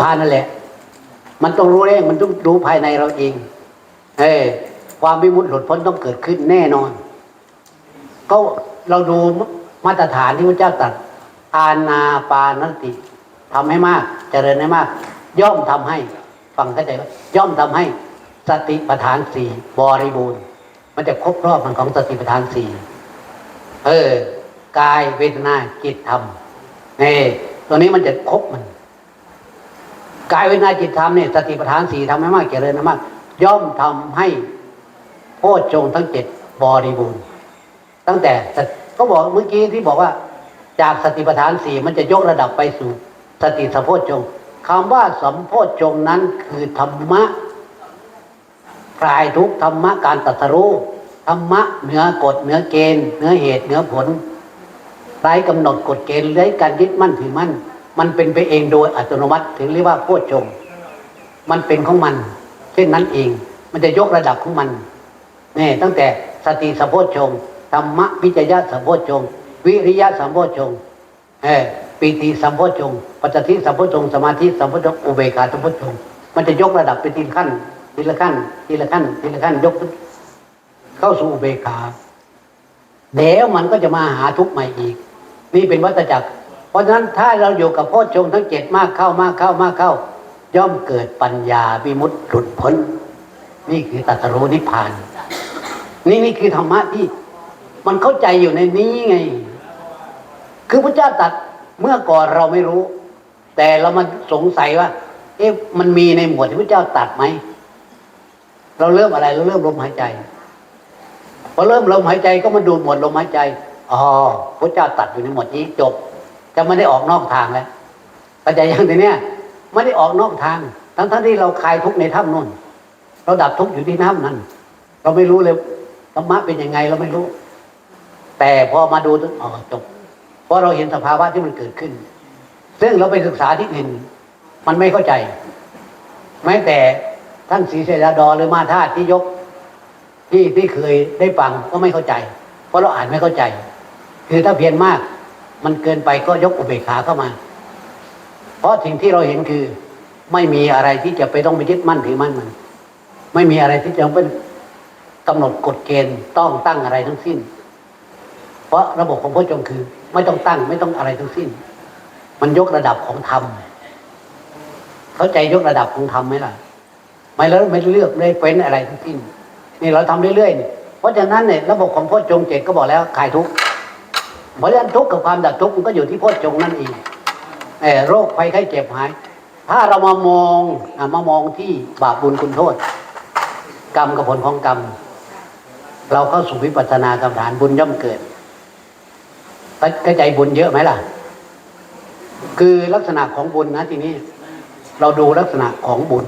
พานนั่นแหละ มันต้องรู้เองมันต้องรู้ภายในเราเองเออความวิมุตติหลุดพ้นต้องเกิดขึ้นแน่นอน ก็เราดูมาตรฐานที่พระเจ้าตรัสอานาปานสติทำให้มาก เจริญให้มาก ย่อมทำให้ฟังเข้าใจว่าย่อมทำให้สติปัฏฐานสี่บริบูรณ์ มันจะครบรอบมันของสติปัฏฐานสี่เออกายเวทนาจิตธรรมนี่ตัวนี้มันจะครบมัน กายเวทนาจิตธรรมเนี่ยสติปัฏฐานสี่ทำให้มากเจริญมากย่อมทำให้โพชฌงค์ทั้งเจ็ดบริบูรณ์ตั้งแต่ก็บอกเมื่อกี้ที่บอกว่า จากสติปัฏฐานสี่มันจะยกระดับไปสู่ สติสัมโพชฌงค์คำว่าสัมโพชฌงค์นั้นคือธรรมะคลายทุกธรรมะการตัสรู้ธรรมะเหนือกฎเหนือเกณฑ์เหนือเหตุเหนือผลไร้กำหนดกฎเกณฑ์ไร้การยึดมั่นถือมั่น มันเป็นไปเองโดยอัตโนมัติถึงเรียกว่าโพชงมันเป็นของมัน เช่นนั้นเอง มันจะยกระดับของมันนี่ตั้งแต่สติสัมโพชฌงธรรมะวิจยะสัมโพชฌงวิริยะสัมโพชฌงเออปีติสัมโพชฌงปัจจิสัมโพชฌงสมาธิสัมโพชฌงอุเบกขาสัมโพชฌงมันจะยกระดับไปทีละขั้น ทีละขั้น ทีละขั้น ทีละขั้นยก เข้าสู่อุเบกขาเดี๋ยวมันก็จะมาหาทุกข์ใหม่อีก นี่เป็นวัฏจักร ราะฉะนั้นถ้าเราอยู่กับโพชฌงทั้งเจ็ดมากเข้ามากเข้ามากเข้า ย่อมเกิดปัญญาวิมุตติหลุดพ้น นี่คือตรัสรู้นิพพาน นี่นี่คือธรรมะที่ มันเข้าใจอยู่ในนี้ไง คือพระเจ้าตรัสเมื่อก่อนเราไม่รู้ แต่เรามาสงสัยว่า เอ๊ะมันมีในหมวดที่พระเจ้าตรัสไหมเราเริ่มอะไรเราเริ่มลมหายใจพอเริ่มลมหายใจก็มาดูหมวดลมหายใจอ๋อพระเจ้าตัดอยู่ในหมวดนี้จบ จะไม่ได้ออกนอกทางแล้วเข้าใจยังทีเนี้ยไม่ได้ออกนอกทาง ทั้งทั้งที่เราคลายทุกในถ้ำนู่นเราดับทุกอยู่ที่น้ำนั้น เราไม่รู้เลยธรรมะเป็นยังไงเราไม่รู้ แต่พอมาดูอ๋อจบเพราะเราเห็นสภาวะที่มันเกิดขึ้น ซึ่งเราไปศึกษาที่อื่นมันไม่เข้าใจแม้แต่ท่านศรีเสดาดอหรือมาธาตุที่ยกที่ที่เคยได้ฟังก็ไม่เข้าใจ เพราะเราอ่านไม่เข้าใจ คือถ้าเพียรมาก มันเกินไปก็ยกอุเบกขาเข้ามา เพราะสิ่งที่เราเห็นคือ ไม่มีอะไรที่จะไปต้องไปยึดมั่นถือมั่นมัน ไม่มีอะไรที่จะต้องเป็นกำหนดกฎเกณฑ์ต้องตั้งอะไรทั้งสิ้น เพราะระบบของพระจงคือ ไม่ต้องตั้งไม่ต้องอะไรทั้งสิ้น มันยกระดับของธรรมเข้าใจยกระดับของธรรมไหมล่ะ ไม่แล้วไม่เลือกไม่เป็นอะไรทั้งสิ้น นี่เราทำเรื่อยๆเพราะฉะนั้นเนี่ยระบบของโพชฌงเจ็ดก็บอกแล้วคลายทุกข์ เพราะฉะนั้นทุกข์กับความดับทุกข์มันก็อยู่ที่โพชฌงนั่นเองเออโรคภัยไข้เจ็บหาย ถ้าเรามามองอมามองที่บาปบุญคุณโทษ กรรมกับผลของกรรม เราเข้าสู่วิปัสสนากรรมฐานบุญย่อมเกิดเข้าใจบุญเยอะไหมล่ะ คือลักษณะของบุญนะทีนี้ เราดูลักษณะของบุญ